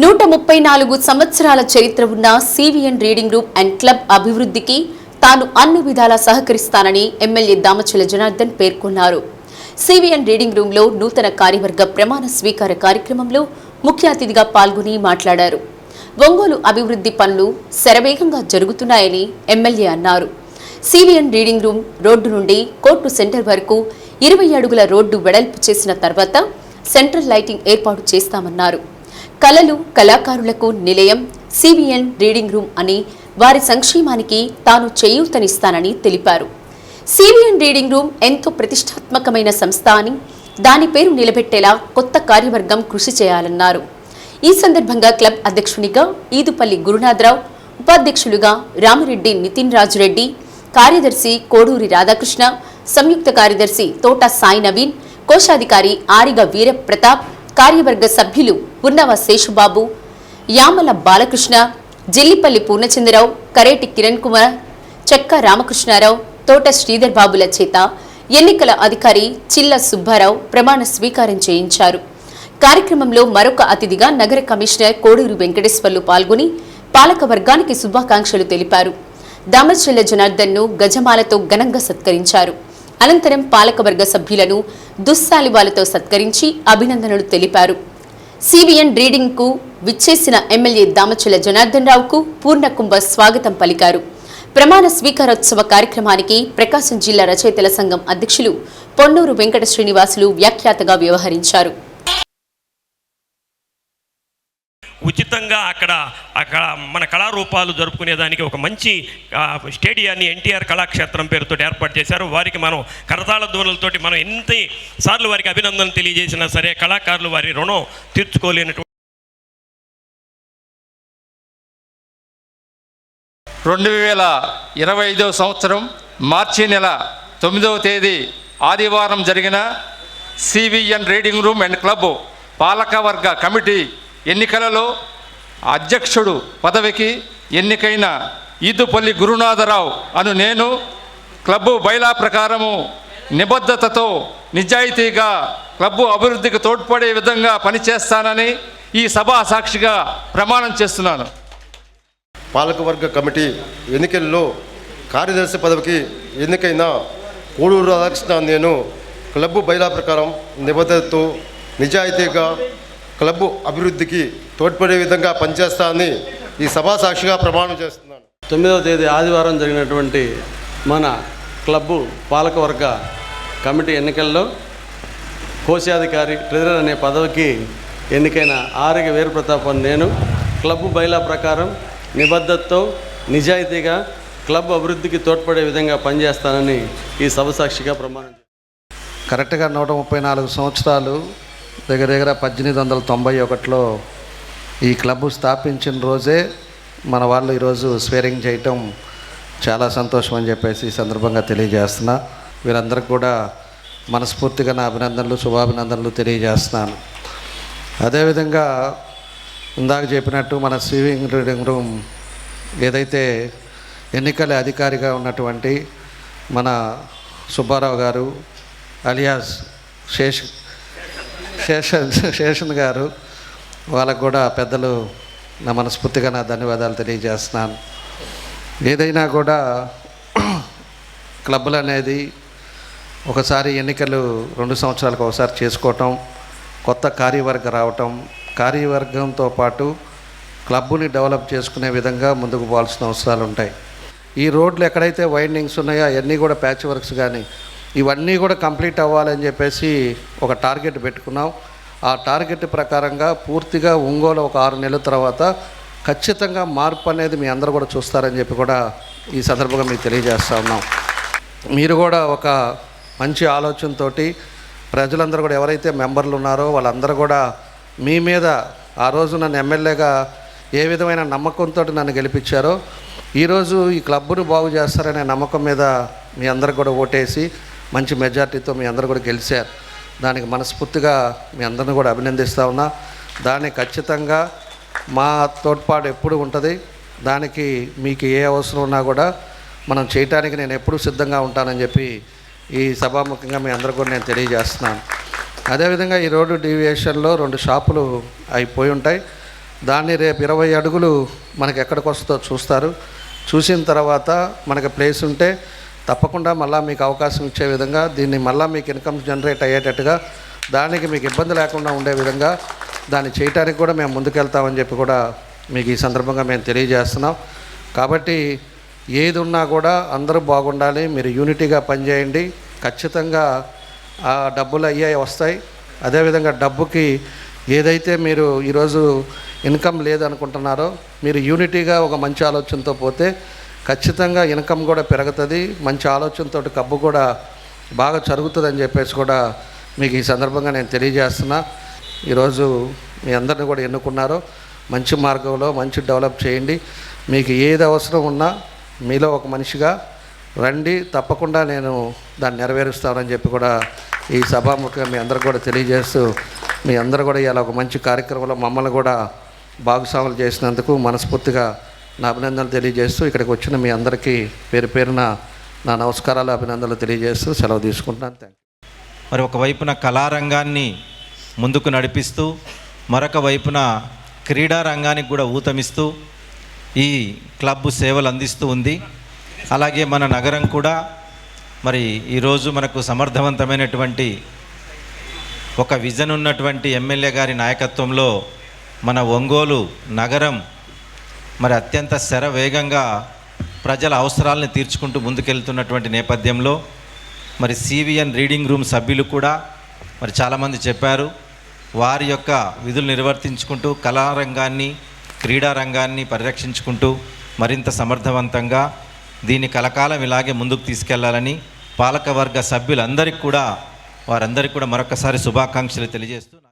నూట ముప్పై నాలుగు సంవత్సరాల చరిత్ర ఉన్న CVN reading room and club అభివృద్ధికి తాను అన్ని విధాలా సహకరిస్తానని ఎమ్మెల్యే దామచల జనార్దన్ పేర్కొన్నారు. సివిఎన్ రీడింగ్ రూమ్లో నూతన కార్యవర్గ ప్రమాణ స్వీకార కార్యక్రమంలో ముఖ్య అతిథిగా పాల్గొని మాట్లాడారు. ఒంగోలు అభివృద్ధి పనులు శరవేగంగా జరుగుతున్నాయని ఎమ్మెల్యే అన్నారు. సివిఎన్ రీడింగ్ రూమ్ రోడ్డు నుండి కోర్టు సెంటర్ వరకు ఇరవై అడుగుల రోడ్డు వెడల్పు చేసిన తర్వాత సెంట్రల్ లైటింగ్ ఏర్పాటు చేస్తామన్నారు. కళలు కళాకారులకు నిలయం సిబిఎన్ రీడింగ్ రూమ్ అని వారి సంక్షేమానికి తాను చేయూతనిస్తానని తెలిపారు. సివిఎన్ రీడింగ్ రూమ్ ఎంతో ప్రతిష్టాత్మకమైన సంస్థ అని దాని పేరు నిలబెట్టేలా కొత్త కార్యవర్గం కృషి చేయాలన్నారు. ఈ సందర్భంగా క్లబ్ అధ్యక్షునిగా ఈదుపల్లి గురునాథరావు ఉపాధ్యక్షులుగా రామిరెడ్డి నితిన్ రాజు రెడ్డి కార్యదర్శి కోడూరి రాధాకృష్ణ సంయుక్త కార్యదర్శి తోట సాయి నవీన్ కోశాధికారి ఆరిగ వీర ప్రతాప్ కార్యవర్గ సభ్యులు ఉన్నవ శేషుబాబు యామల బాలకృష్ణ జిల్లిపల్లి పూర్ణచంద్రరావు కరేటి కిరణ్ కుమార్ చెక్క రామకృష్ణారావు తోట శ్రీధర్ బాబుల చేత ఎన్నికల అధికారి చిల్ల సుబ్బారావు ప్రమాణ స్వీకారం చేయించారు. కార్యక్రమంలో మరొక అతిథిగా నగర కమిషనర్ కోడూరు వెంకటేశ్వర్లు పాల్గొని పాలక వర్గానికి శుభాకాంక్షలు తెలిపారు. దామచల్ల జనార్దన్ను గజమాలతో ఘనంగా సత్కరించారు. అనంతరం పాలకవర్గ సభ్యులను దుస్సాలివాలతో సత్కరించి అభినందనలు తెలిపారు. సివిఎన్ రీడింగ్కు విచ్చేసిన ఎమ్మెల్యే దామచుల జనార్దన్ రావుకు పూర్ణకుంభ స్వాగతం పలికారు. ప్రమాణ స్వీకారోత్సవ కార్యక్రమానికి ప్రకాశం జిల్లా రచయితల సంఘం అధ్యక్షులు పొన్నూరు వెంకట శ్రీనివాసులు వ్యాఖ్యాతగా వ్యవహరించారు. ఖచ్చితంగా అక్కడ అక్కడ మన కళారూపాలు జరుపుకునేదానికి ఒక మంచి స్టేడియాన్ని ఎన్టీఆర్ కళాక్షేత్రం పేరుతో ఏర్పాటు చేశారు. వారికి మనం కరతాళ ధ్వనులతోటి మనం ఎన్ని సార్లు వారికి అభినందనలు తెలియజేసినా సరే కళాకారులు వారి రుణం తీర్చుకోలేనటువంటి రెండు వేల ఇరవై ఐదవ సంవత్సరం మార్చి నెల తొమ్మిదవ తేదీ ఆదివారం జరిగిన CVN reading room and club పాలకవర్గ కమిటీ ఎన్నికలలో అధ్యక్షుడు పదవికి ఎన్నికైన ఈదుపల్లి గురునాథరావు అను నేను క్లబ్బు బైలా ప్రకారము నిబద్ధతతో నిజాయితీగా క్లబ్బు అభివృద్ధికి తోడ్పడే విధంగా పనిచేస్తానని ఈ సభా సాక్షిగా ప్రమాణం చేస్తున్నాను. పాలకవర్గ కమిటీ ఎన్నికల్లో కార్యదర్శి పదవికి ఎన్నికైన కోడూరు రాధాకృష్ణ నేను క్లబ్బు బైలా ప్రకారం నిబద్ధతతో నిజాయితీగా క్లబ్ అభివృద్ధికి తోడ్పడే విధంగా పనిచేస్తానని ఈ సభా సాక్షిగా ప్రమాణం చేస్తున్నాను తొమ్మిదవ తేదీ ఆదివారం జరిగినటువంటి మన క్లబ్బు పాలకవర్గ కమిటీ ఎన్నికల్లో కోశాధికారి ట్రెజరర్ అనే పదవికి ఎన్నికైన ఆరిగ వీరప్రతాప్ నేను క్లబ్బు బైలా ప్రకారం నిబద్ధతతో నిజాయితీగా క్లబ్ అభివృద్ధికి తోడ్పడే విధంగా పనిచేస్తానని ఈ సభ సాక్షిగా ప్రమాణం. కరెక్ట్గా నూట ముప్పై నాలుగు సంవత్సరాలు దగ్గర దగ్గర పద్దెనిమిది వందల తొంభై ఒకటిలో ఈ క్లబ్ స్థాపించిన రోజే మన వాళ్ళు ఈరోజు స్వేరింగ్ చేయటం చాలా సంతోషం అని చెప్పేసి ఈ సందర్భంగా తెలియజేస్తున్నా. వీరందరికి కూడా మనస్ఫూర్తిగా నా అభినందనలు శుభాభినందనలు తెలియజేస్తున్నాను. అదేవిధంగా ఇందాక చెప్పినట్టు మన స్విమ్మింగ్ రీడింగ్ రూమ్ ఏదైతే ఎన్నికల అధికారిగా ఉన్నటువంటి మన సుబ్బారావు గారు అలియాస్ శేష్ శేష శేషన్ గారు వాళ్ళకు కూడా పెద్దలు నా మనస్ఫూర్తిగా నా ధన్యవాదాలు తెలియజేస్తున్నాను. ఏదైనా కూడా క్లబ్బులు అనేది ఒకసారి ఎన్నికలు రెండు సంవత్సరాలకు ఒకసారి చేసుకోవటం కొత్త కార్యవర్గ రావటం కార్యవర్గంతో పాటు క్లబ్బుని డెవలప్ చేసుకునే విధంగా ముందుకు పోవాల్సిన అవసరాలు ఉంటాయి. ఈ రోడ్లు ఎక్కడైతే వైండింగ్స్ ఉన్నాయో అవన్నీ కూడా ప్యాచ్ వర్క్స్ కానీ ఇవన్నీ కూడా కంప్లీట్ అవ్వాలని చెప్పేసి ఒక టార్గెట్ పెట్టుకున్నాం. ఆ టార్గెట్ ప్రకారంగా పూర్తిగా ఒంగోలు ఒక ఆరు నెలల తర్వాత ఖచ్చితంగా మార్పు అనేది మీ అందరూ కూడా చూస్తారని చెప్పి కూడా ఈ సందర్భంగా మీకు తెలియజేస్తూ ఉన్నాం. మీరు కూడా ఒక మంచి ఆలోచనతోటి ప్రజలందరూ కూడా ఎవరైతే మెంబర్లు ఉన్నారో వాళ్ళందరూ కూడా మీ మీద ఆ రోజు నన్ను ఎమ్మెల్యేగా ఏ విధమైన నమ్మకంతో నన్ను గెలిపించారో ఈరోజు ఈ క్లబ్ను బాగు చేస్తారనే నమ్మకం మీద మీ అందరు కూడా ఓటేసి మంచి మెజార్టీతో మీ అందరు కూడా గెలిచారు. దానికి మనస్ఫూర్తిగా మీ అందరిని కూడా అభినందిస్తూ ఉన్నా. దానికి ఖచ్చితంగా మా తోడ్పాటు ఎప్పుడు ఉంటుంది? దానికి మీకు ఏ అవసరం ఉన్నా కూడా మనం చేయటానికి నేను ఎప్పుడూ సిద్ధంగా ఉంటానని చెప్పి ఈ సభాముఖంగా మీ అందరూ కూడా నేను తెలియజేస్తున్నాను. అదేవిధంగా ఈ రోడ్డు డీవియేషన్లో రెండు షాపులు అయిపోయి ఉంటాయి. దాన్ని రేపు ఇరవై అడుగులు మనకి ఎక్కడికి వస్తుందో చూస్తారు. చూసిన తర్వాత మనకి ప్లేస్ ఉంటే తప్పకుండా మళ్ళీ మీకు అవకాశం ఇచ్చే విధంగా దీన్ని మళ్ళీ మీకు ఇన్కమ్ జనరేట్ అయ్యేటట్టుగా దానికి మీకు ఇబ్బంది లేకుండా ఉండే విధంగా దాన్ని చేయటానికి కూడా మేము ముందుకెళ్తామని చెప్పి కూడా మీకు ఈ సందర్భంగా మేము తెలియజేస్తున్నాం. కాబట్టి ఏది ఉన్నా కూడా అందరూ బాగుండాలి మీరు యూనిటీగా పనిచేయండి. ఖచ్చితంగా ఆ డబ్బులు అయ్యాయి వస్తాయి. అదేవిధంగా డబ్బుకి ఏదైతే మీరు ఈరోజు ఇన్కమ్ లేదనుకుంటున్నారో మీరు యూనిటీగా ఒక మంచి ఆలోచనతో పోతే ఖచ్చితంగా ఇన్కమ్ కూడా పెరుగుతుంది. మంచి ఆలోచనతో కబ్బు కూడా బాగా జరుగుతుందని చెప్పేసి కూడా మీకు ఈ సందర్భంగా నేను తెలియజేస్తున్నా. ఈరోజు మీ అందరిని కూడా ఎన్నుకున్నారో. మంచి మార్గంలో మంచి డెవలప్ చేయండి. మీకు ఏది అవసరం ఉన్నా మీలో ఒక మనిషిగా రండి. తప్పకుండా నేను దాన్ని నెరవేరుస్తానని చెప్పి కూడా ఈ సభాముఖంగా మీ అందరికి కూడా తెలియజేస్తూ మీ అందరూ కూడా ఇలా ఒక మంచి కార్యక్రమంలో మమ్మల్ని కూడా భాగస్వాములు చేసినందుకు మనస్ఫూర్తిగా నా అభినందనలు తెలియజేస్తూ ఇక్కడికి వచ్చిన మీ అందరికీ పేరు పేరున నా నమస్కారాలు అభినందనలు తెలియజేస్తూ సెలవు తీసుకుంటున్నాను. థ్యాంక్ మరి ఒకవైపున కళారంగాన్ని ముందుకు నడిపిస్తూ మరొక వైపున క్రీడా రంగానికి కూడా ఊతమిస్తూ ఈ క్లబ్ సేవలు అందిస్తూ ఉంది. అలాగే మన నగరం కూడా మరి ఈరోజు మనకు సమర్థవంతమైనటువంటి ఒక విజన్ ఉన్నటువంటి ఎమ్మెల్యే గారి నాయకత్వంలో మన ఒంగోలు నగరం మరి అత్యంత శరవేగంగా ప్రజల అవసరాలను తీర్చుకుంటూ ముందుకెళ్తున్నటువంటి నేపథ్యంలో మరి సివిఎన్ రీడింగ్ రూమ్ సభ్యులు కూడా మరి చాలామంది చెప్పారు. వారి యొక్క విధులు నిర్వర్తించుకుంటూ కళారంగాన్ని క్రీడా రంగాన్ని పరిరక్షించుకుంటూ మరింత సమర్థవంతంగా దీన్ని కలకాలం ఇలాగే ముందుకు తీసుకెళ్ళాలని పాలకవర్గ సభ్యులందరికీ కూడా వారందరికీ కూడా మరొకసారి శుభాకాంక్షలు తెలియజేస్తూ